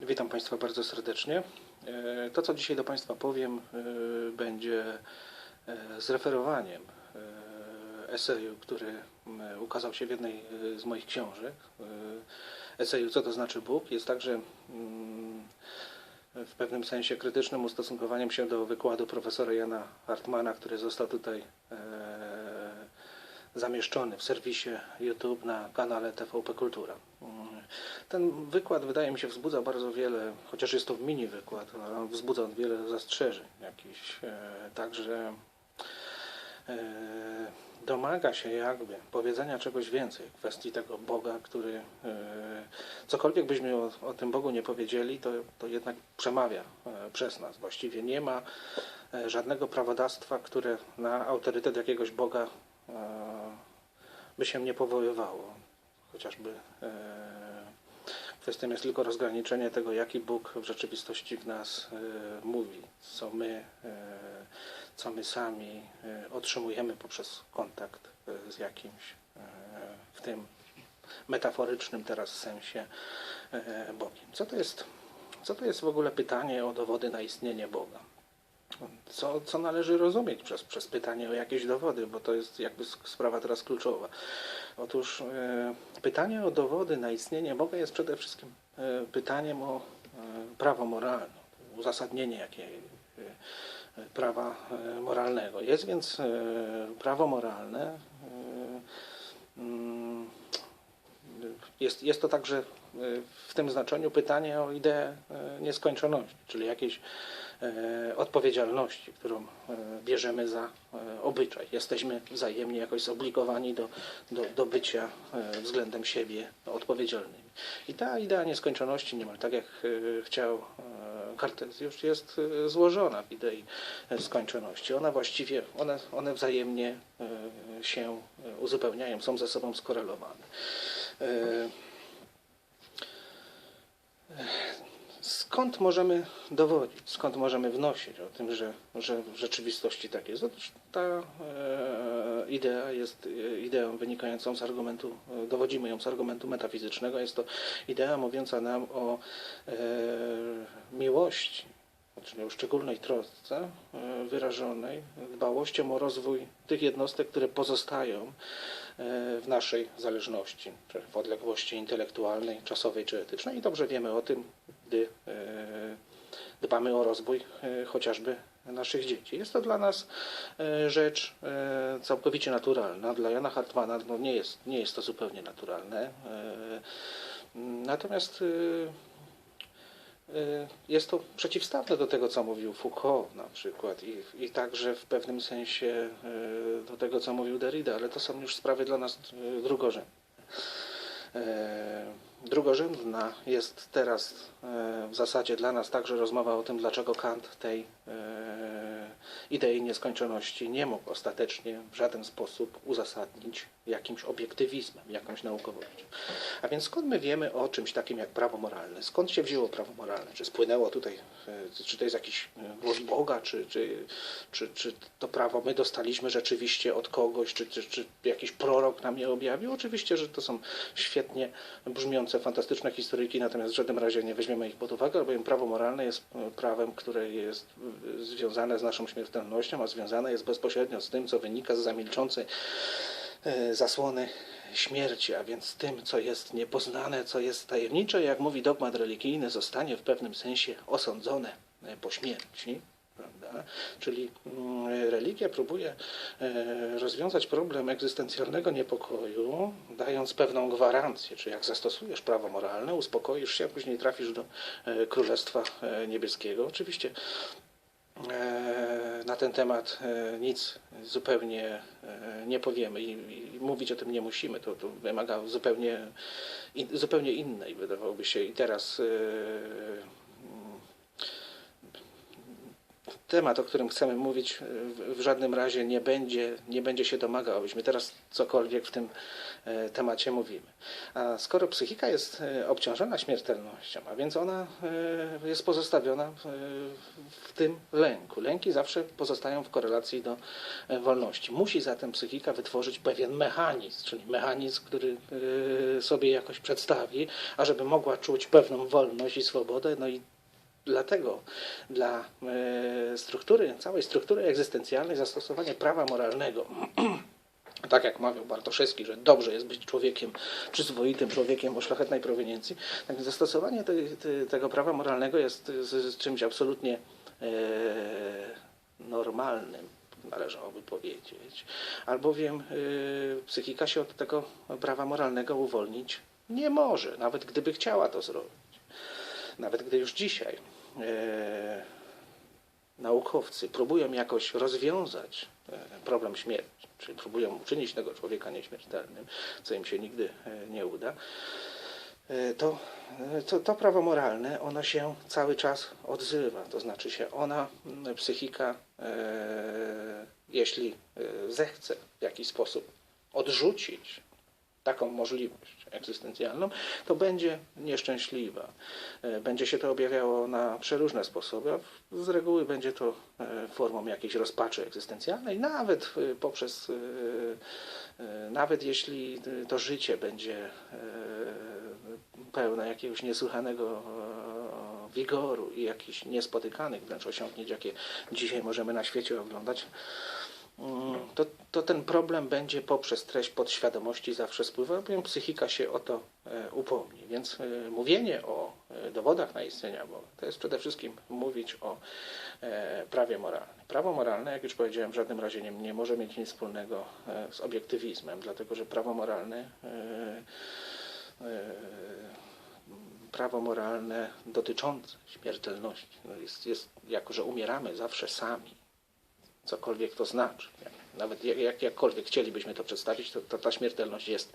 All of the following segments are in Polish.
Witam Państwa bardzo serdecznie. E, To, co dzisiaj do Państwa powiem, e, będzie e, zreferowaniem eseju, który ukazał się w jednej z moich książek. Eseju Co to znaczy Bóg? Jest także mm, w pewnym sensie krytycznym ustosunkowaniem się do wykładu profesora Jana Hartmana, który został tutaj zamieszczony w serwisie YouTube na kanale TVP Kultura. Ten wykład wydaje mi się wzbudza bardzo wiele, chociaż jest to mini wykład, ale on wzbudza on wiele zastrzeżeń jakichś. E, Także e, domaga się jakby powiedzenia czegoś więcej w kwestii tego Boga, który e, cokolwiek byśmy o, o tym Bogu nie powiedzieli, to, to jednak przemawia przez nas. Właściwie nie ma żadnego prawodawstwa, które na autorytet jakiegoś Boga by się nie powoływało. Chociażby kwestią jest tylko rozgraniczenie tego, jaki Bóg w rzeczywistości w nas e, mówi, co my, e, co my sami e, otrzymujemy poprzez kontakt z jakimś w tym metaforycznym teraz sensie Bogiem. Co to jest, co to jest w ogóle pytanie o dowody na istnienie Boga? Co, co należy rozumieć przez, przez pytanie o jakieś dowody, bo to jest jakby sprawa teraz kluczowa. Otóż e, pytanie o dowody na istnienie Boga jest przede wszystkim e, pytaniem o e, prawo moralne, uzasadnienie jakiej e, prawa e, moralnego. Jest więc e, prawo moralne. e, mm, Jest, jest to także e, w tym znaczeniu pytanie o ideę e, nieskończoności, czyli jakiejś e, odpowiedzialności, którą bierzemy za obyczaj. Jesteśmy wzajemnie jakoś zobligowani do, do, do bycia względem siebie odpowiedzialnymi. I ta idea nieskończoności, niemal tak jak chciał Kartezjusz, jest złożona w idei skończoności. Ona właściwie, one, one wzajemnie się uzupełniają, są ze sobą skorelowane. E, Skąd możemy dowodzić, skąd możemy wnosić o tym, że, że w rzeczywistości tak jest? Otóż ta e, idea jest e, ideą wynikającą z argumentu, e, dowodzimy ją z argumentu metafizycznego. Jest to idea mówiąca nam o e, miłości, czyli o szczególnej trosce e, wyrażonej dbałością o rozwój tych jednostek, które pozostają e, w naszej zależności, w odległości intelektualnej, czasowej czy etycznej. I dobrze wiemy o tym, gdy e, dbamy o rozwój e, chociażby naszych dzieci. Jest to dla nas e, rzecz całkowicie naturalna. Dla Jana Hartmana no nie, jest, nie jest to zupełnie naturalne. Natomiast jest to przeciwstawne do tego, co mówił Foucault na przykład i, i także w pewnym sensie e, do tego, co mówił Derrida, ale to są już sprawy dla nas e, drugorzędne. Drugorzędna jest teraz w zasadzie dla nas także rozmowa o tym, dlaczego Kant tej idei nieskończoności nie mógł ostatecznie w żaden sposób uzasadnić jakimś obiektywizmem, jakąś naukowością. A więc skąd my wiemy o czymś takim jak prawo moralne? Skąd się wzięło prawo moralne? Czy spłynęło tutaj, e, czy to jest jakiś e, głos Boga, czy, czy, czy, czy to prawo my dostaliśmy rzeczywiście od kogoś, czy, czy, czy jakiś prorok nam je objawił? Oczywiście, że to są świetnie brzmiące, fantastyczne historyjki, natomiast w żadnym razie nie weźmiemy ich pod uwagę, albowiem prawo moralne jest e, prawem, które jest związane z naszą śmiertelnością, a związane jest bezpośrednio z tym, co wynika z zamilczącej e, zasłony śmierci, a więc tym, co jest niepoznane, co jest tajemnicze, jak mówi dogmat religijny, zostanie w pewnym sensie osądzone e, po śmierci. Prawda? Czyli mm, religia próbuje e, rozwiązać problem egzystencjalnego niepokoju, dając pewną gwarancję, czy jak zastosujesz prawo moralne, uspokoisz się, a później trafisz do Królestwa Niebieskiego. Oczywiście na ten temat e, nic zupełnie e, nie powiemy i, mówić o tym nie musimy. To, to wymaga zupełnie, zupełnie innej, wydawałoby się. I teraz e, mm, temat, o którym chcemy mówić, e, w, żadnym razie nie będzie, nie będzie się domagał, abyśmy teraz cokolwiek w tym e, temacie mówimy. A skoro psychika jest e, obciążona śmiertelnością, a więc ona jest pozostawiona w, tym lęku. Lęki zawsze pozostają w korelacji do wolności. Musi zatem psychika wytworzyć pewien mechanizm, czyli mechanizm, który sobie jakoś przedstawi, ażeby mogła czuć pewną wolność i swobodę, no i Dlatego dla e, struktury, całej struktury egzystencjalnej zastosowanie prawa moralnego, tak jak mawiał Bartoszewski, że dobrze jest być człowiekiem, przyzwoitym człowiekiem o szlachetnej proweniencji, tak zastosowanie tej, te, tego prawa moralnego jest z, z czymś absolutnie e, normalnym, należałoby powiedzieć, albowiem e, psychika się od tego prawa moralnego uwolnić nie może, nawet gdyby chciała to zrobić. Nawet gdy już dzisiaj naukowcy próbują jakoś rozwiązać e, problem śmierci, czyli próbują uczynić tego człowieka nieśmiertelnym, co im się nigdy e, nie uda, e, to, e, to, to prawo moralne, ono się cały czas odzywa. To znaczy się ona, psychika, e, jeśli e, zechce w jakiś sposób odrzucić taką możliwość egzystencjalną, to będzie nieszczęśliwa. E, Będzie się to objawiało na przeróżne sposoby. a Z reguły będzie to e, formą jakiejś rozpaczy egzystencjalnej, nawet e, poprzez, nawet jeśli to życie będzie pełne jakiegoś niesłychanego wigoru i jakichś niespotykanych wręcz osiągnięć, jakie dzisiaj możemy na świecie oglądać, to, to ten problem będzie poprzez treść podświadomości zawsze spływał, bowiem psychika się o to e, upomni. Więc e, mówienie o e, dowodach na istnienia Boga to jest przede wszystkim mówić o prawie moralnym. Prawo moralne, jak już powiedziałem, w żadnym razie nie, nie może mieć nic wspólnego z obiektywizmem, dlatego że prawo moralne prawo moralne dotyczące śmiertelności no jest, jest, jako że umieramy zawsze sami, cokolwiek to znaczy. Nawet jak, jak, jakkolwiek chcielibyśmy to przedstawić, to, to ta śmiertelność jest,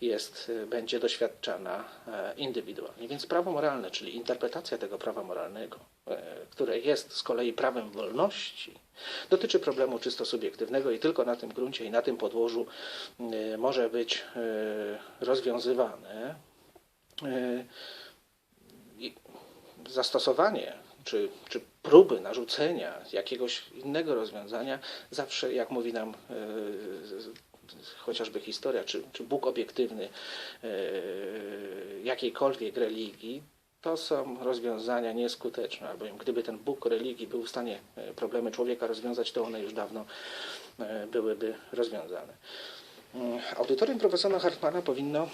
jest, y, będzie doświadczana e, indywidualnie. Więc prawo moralne, czyli interpretacja tego prawa moralnego, e, które jest z kolei prawem wolności, dotyczy problemu czysto subiektywnego i tylko na tym gruncie i na tym podłożu może być rozwiązywane. Zastosowanie czy, czy próby narzucenia jakiegoś innego rozwiązania zawsze, jak mówi nam e, chociażby historia, czy, czy Bóg obiektywny e, jakiejkolwiek religii, to są rozwiązania nieskuteczne, albowiem gdyby ten Bóg religii był w stanie e, problemy człowieka rozwiązać, to one już dawno byłyby rozwiązane. Mm, Audytorium profesora Hartmana powinno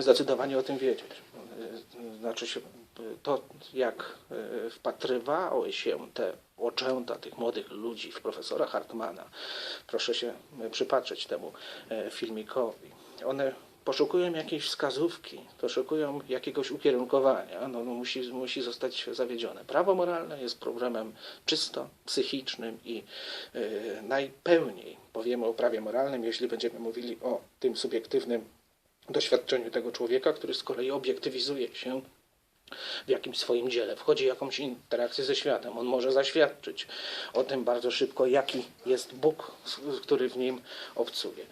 zdecydowanie o tym wiedzieć. Znaczy się, to jak e, wpatrywały się te oczęta tych młodych ludzi w profesora Hartmana, proszę się e, przypatrzeć temu e, filmikowi. One poszukują jakiejś wskazówki, poszukują jakiegoś ukierunkowania, no, no musi, musi zostać zawiedzione. Prawo moralne jest problemem czysto psychicznym i najpełniej powiemy o prawie moralnym, jeśli będziemy mówili o tym subiektywnym doświadczeniu tego człowieka, który z kolei obiektywizuje się w jakimś swoim dziele, wchodzi w jakąś interakcję ze światem. On może zaświadczyć o tym bardzo szybko, jaki jest Bóg, który w nim obcuje.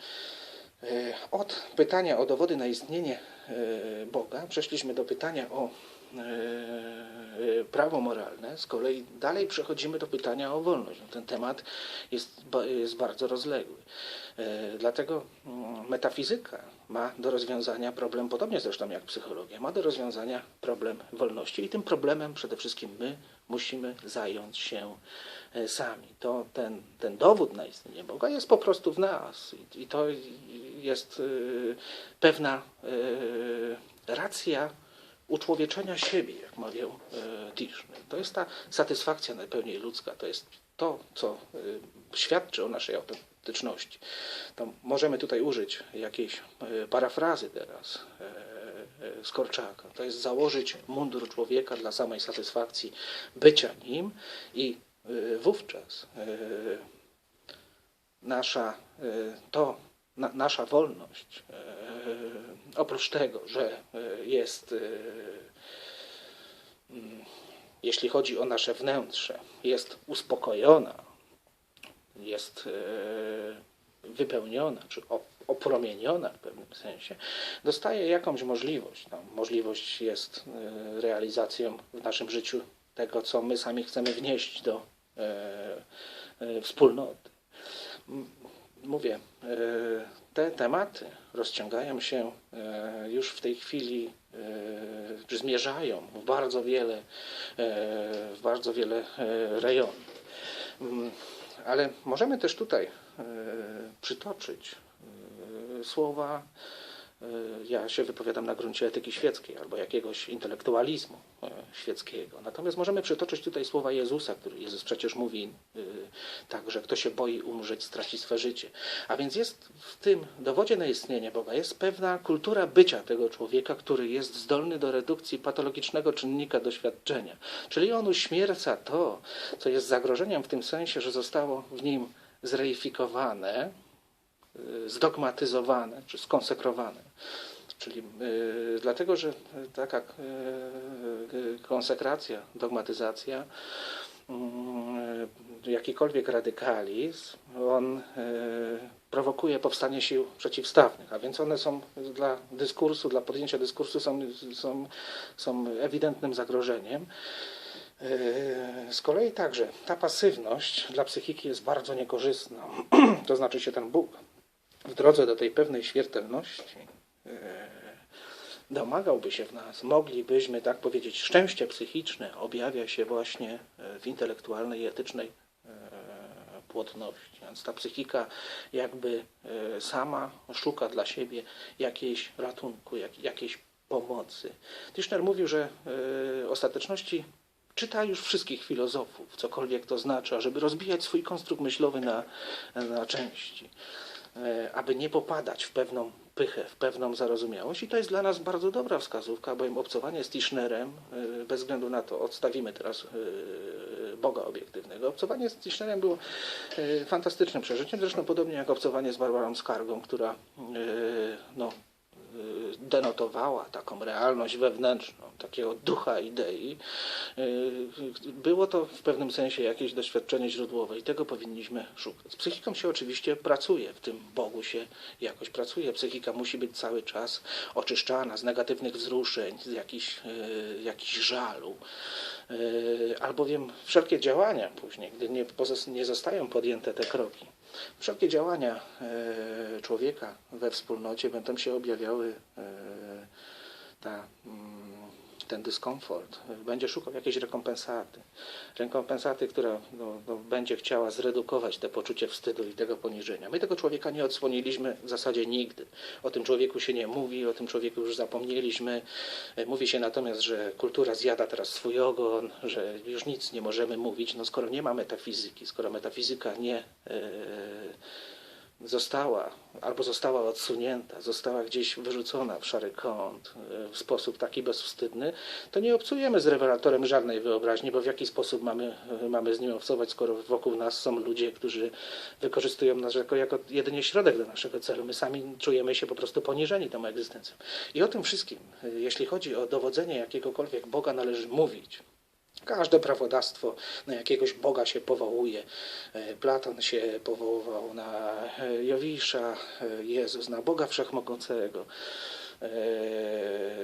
E, Od pytania o dowody na istnienie e, Boga przeszliśmy do pytania o e, prawo moralne. Z kolei dalej przechodzimy do pytania o wolność. No, ten temat jest, jest bardzo rozległy. Dlatego mm, metafizyka ma do rozwiązania problem, podobnie zresztą jak psychologia, ma do rozwiązania problem wolności i tym problemem przede wszystkim my musimy zająć się e, sami. To ten, ten dowód na istnienie Boga jest po prostu w nas i, i to jest e, pewna e, racja uczłowieczenia siebie, jak mawiał e, Tischner. To jest ta satysfakcja najpełniej ludzka, to jest to, co świadczy o naszej autentyczności. To możemy tutaj użyć jakiejś e, parafrazy teraz e, e, z Korczaka. To jest założyć mundur człowieka dla samej satysfakcji bycia nim i wówczas nasza, to, na, nasza wolność, oprócz tego, że jest, mm, jeśli chodzi o nasze wnętrze, jest uspokojona, jest e, wypełniona, czy opromieniona w pewnym sensie, dostaje jakąś możliwość. No, możliwość jest e, realizacją w naszym życiu tego, co my sami chcemy wnieść do e, wspólnoty. Mówię, te tematy rozciągają się już w tej chwili, czy zmierzają w bardzo wiele, w bardzo wiele rejonów. Ale możemy też tutaj e, przytoczyć e, słowa, ja się wypowiadam na gruncie etyki świeckiej albo jakiegoś intelektualizmu e, świeckiego. Natomiast możemy przytoczyć tutaj słowa Jezusa, który Jezus przecież mówi e, tak, że kto się boi umrzeć, straci swe życie. A więc jest w tym dowodzie na istnienie Boga, jest pewna kultura bycia tego człowieka, który jest zdolny do redukcji patologicznego czynnika doświadczenia. Czyli on uśmierca to, co jest zagrożeniem w tym sensie, że zostało w nim zreifikowane, zdogmatyzowane czy skonsekrowane. Czyli y, dlatego, że taka y, y, konsekracja, dogmatyzacja, y, jakikolwiek radykalizm, on y, prowokuje powstanie sił przeciwstawnych, a więc one są dla dyskursu, dla podjęcia dyskursu są, są, są ewidentnym zagrożeniem. Z kolei także ta pasywność dla psychiki jest bardzo niekorzystna. To znaczy się ten Bóg w drodze do tej pewnej śmiertelności yy, domagałby się w nas, moglibyśmy tak powiedzieć, szczęście psychiczne objawia się właśnie yy, w intelektualnej i etycznej yy, płodności. Więc ta psychika jakby sama szuka dla siebie jakiejś ratunku, jak, jakiejś pomocy. Tischner mówił, że ostateczności czyta już wszystkich filozofów, cokolwiek to znaczy, ażeby rozbijać swój konstrukt myślowy na, na części, e, aby nie popadać w pewną pychę, w pewną zarozumiałość. I to jest dla nas bardzo dobra wskazówka, bowiem obcowanie z Tischnerem, e, bez względu na to, odstawimy teraz e, Boga obiektywnego, obcowanie z Tischnerem było e, fantastycznym przeżyciem, zresztą podobnie jak obcowanie z Barbarą Skargą, która e, no, denotowała taką realność wewnętrzną, takiego ducha idei. Y, Było to w pewnym sensie jakieś doświadczenie źródłowe i tego powinniśmy szukać. Z psychiką się oczywiście pracuje, w tym Bogu się jakoś pracuje. Psychika musi być cały czas oczyszczana z negatywnych wzruszeń, z jakichś, y, jakichś żalu. Y, Albowiem wszelkie działania później, gdy nie, nie zostają podjęte te kroki, Wszelkie działania e, człowieka we wspólnocie będą się objawiały e, ta, mm, ten dyskomfort. Będzie szukał jakiejś rekompensaty. Rekompensaty, która no, no, będzie chciała zredukować te poczucie wstydu i tego poniżenia. My tego człowieka nie odsłoniliśmy w zasadzie nigdy. O tym człowieku się nie mówi, o tym człowieku już zapomnieliśmy. Mówi się natomiast, że kultura zjada teraz swój ogon, że już nic nie możemy mówić. No skoro nie ma metafizyki, skoro metafizyka nie e, została albo została odsunięta, została gdzieś wyrzucona w szary kąt e, w sposób taki bezwstydny, to nie obcujemy z rewelatorem żadnej wyobraźni, bo w jaki sposób mamy, e, mamy z nim obcować, skoro wokół nas są ludzie, którzy wykorzystują nas jako, jako jedynie środek do naszego celu. My sami czujemy się po prostu poniżeni tą egzystencją. I o tym wszystkim, e, jeśli chodzi o dowodzenie jakiegokolwiek Boga, należy mówić. Każde prawodawstwo na jakiegoś Boga się powołuje. E, Platon się powoływał na e, Jowisza, e, Jezus na Boga Wszechmogącego,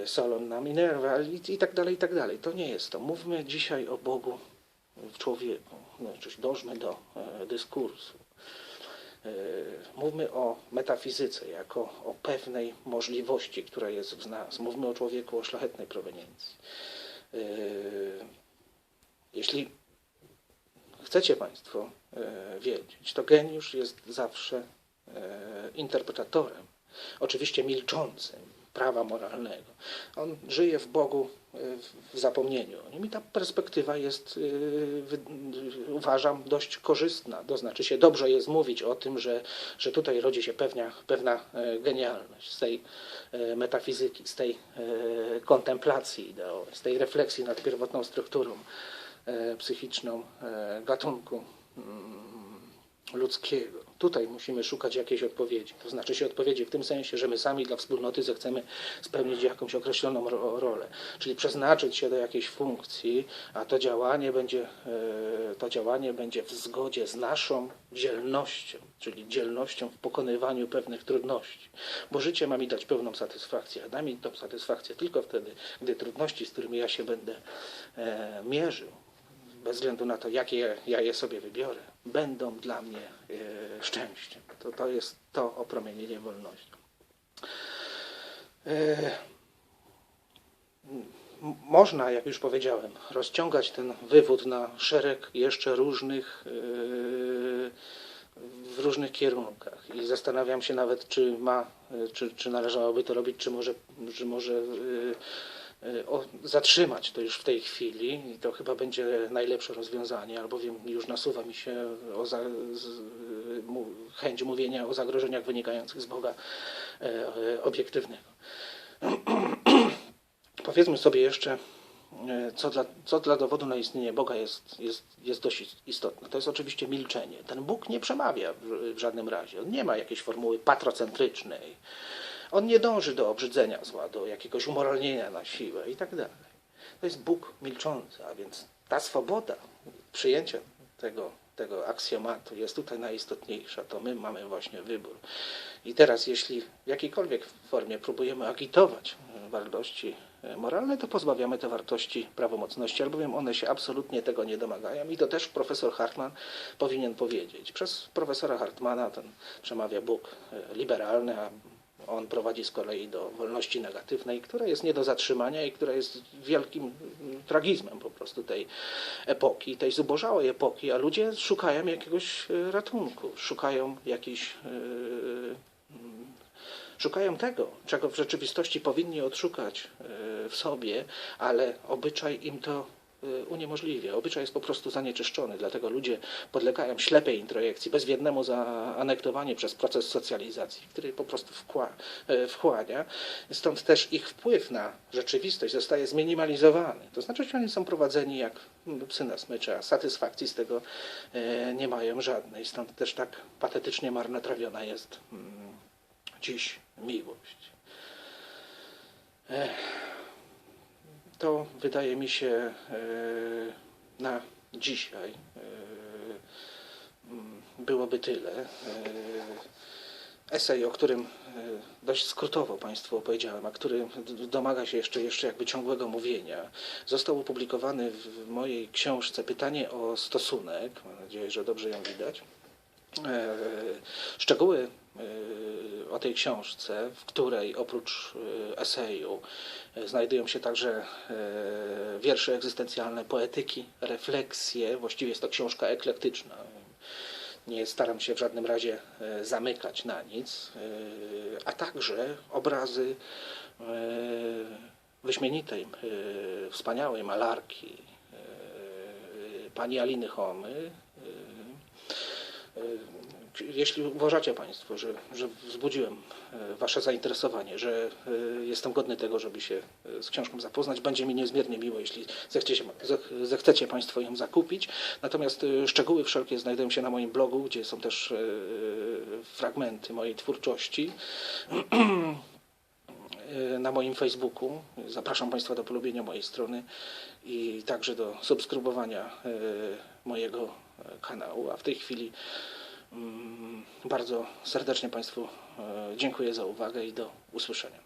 Solon na Minerva i, i tak dalej, i tak dalej. To nie jest to. Mówmy dzisiaj o Bogu w człowieku. Znaczy, dążmy do dyskursu. Mówmy o metafizyce jako o pewnej możliwości, która jest w nas. Mówmy o człowieku o szlachetnej proweniencji. Jeśli chcecie Państwo e, wiedzieć, to geniusz jest zawsze e, interpretatorem, oczywiście milczącym prawa moralnego. On żyje w Bogu e, w- zapomnieniu o nim i ta perspektywa jest, uważam, dość korzystna. To znaczy się dobrze jest mówić o tym, że, że tutaj rodzi się pewna, pewna genialność z tej metafizyki, z tej kontemplacji z tej refleksji nad pierwotną strukturą psychiczną e, gatunku mm, ludzkiego. Tutaj musimy szukać jakiejś odpowiedzi. To znaczy się odpowiedzi w tym sensie, że my sami dla wspólnoty zechcemy spełnić jakąś określoną ro- rolę, czyli przeznaczyć się do jakiejś funkcji, a to działanie będzie, e, to działanie będzie w zgodzie z naszą dzielnością, czyli dzielnością w pokonywaniu pewnych trudności. Bo życie ma mi dać pełną satysfakcję, a da mi tą satysfakcję tylko wtedy, gdy trudności, z którymi ja się będę e, mierzył, bez względu na to, jakie ja je sobie wybiorę, będą dla mnie e, szczęściem. To, to jest to opromienienie wolnością. E, można, jak już powiedziałem, rozciągać ten wywód na szereg jeszcze różnych, e, w różnych kierunkach. I zastanawiam się nawet, czy ma, czy, czy należałoby to robić, czy może, czy może zatrzymać to już w tej chwili i to chyba będzie najlepsze rozwiązanie, albowiem już nasuwa mi się o za, z, mu, chęć mówienia o zagrożeniach wynikających z Boga e, e, obiektywnego. Powiedzmy sobie jeszcze, e, co dla, co dla dowodu na istnienie Boga jest, jest, jest dość istotne. To jest oczywiście milczenie. Ten Bóg nie przemawia w, w żadnym razie. On nie ma jakiejś formuły patrocentrycznej. On nie dąży do obrzydzenia zła, do jakiegoś umoralnienia na siłę i tak dalej. To jest Bóg milczący, a więc ta swoboda przyjęcia tego, tego aksjomatu jest tutaj najistotniejsza. To my mamy właśnie wybór. I teraz, jeśli w jakiejkolwiek formie próbujemy agitować wartości moralne, to pozbawiamy te wartości prawomocności, albowiem one się absolutnie tego nie domagają. I to też profesor Hartman powinien powiedzieć. Przez profesora Hartmana ten przemawia Bóg liberalny, a on prowadzi z kolei do wolności negatywnej, która jest nie do zatrzymania i która jest wielkim mm, tragizmem po prostu tej epoki, tej zubożałej epoki, a ludzie szukają jakiegoś e, ratunku, szukają jakichś e, mm, Szukają tego, czego w rzeczywistości powinni odszukać e, w sobie, ale obyczaj im to uniemożliwia. Obyczaj jest po prostu zanieczyszczony, dlatego ludzie podlegają ślepej introjekcji, bezwiednemu zaanektowaniu przez proces socjalizacji, który po prostu e, wchłania. Stąd też ich wpływ na rzeczywistość zostaje zminimalizowany. To znaczy, że oni są prowadzeni jak psy na a satysfakcji z tego e, nie mają żadnej. Stąd też tak patetycznie marnotrawiona jest mm, dziś miłość. Ech, To wydaje mi się e, na dzisiaj e, mm, byłoby tyle. E, Esej, o którym dość skrótowo Państwu opowiedziałem, a który domaga się jeszcze, jeszcze jakby ciągłego mówienia, został opublikowany w mojej książce Pytanie o stosunek. Mam nadzieję, że dobrze ją widać. E, Szczegóły e, o tej książce, w której oprócz e, eseju znajdują się także wiersze egzystencjalne, poetyki, refleksje. Właściwie jest to książka eklektyczna. Nie staram się w żadnym razie zamykać na nic, a także obrazy wyśmienitej, wspaniałej malarki pani Aliny Homy. E, jeśli uważacie Państwo, że, że wzbudziłem e, Wasze zainteresowanie, że e, jestem godny tego, żeby się z książką zapoznać, będzie mi niezmiernie miło, jeśli zechciecie, zech- zechcecie Państwo ją zakupić. Natomiast szczegóły wszelkie znajdują się na moim blogu, gdzie są też fragmenty mojej twórczości. Na moim Facebooku. Zapraszam Państwa do polubienia mojej strony i także do subskrybowania mojego kanału. A w tej chwili mm, bardzo serdecznie Państwu e, dziękuję za uwagę i do usłyszenia.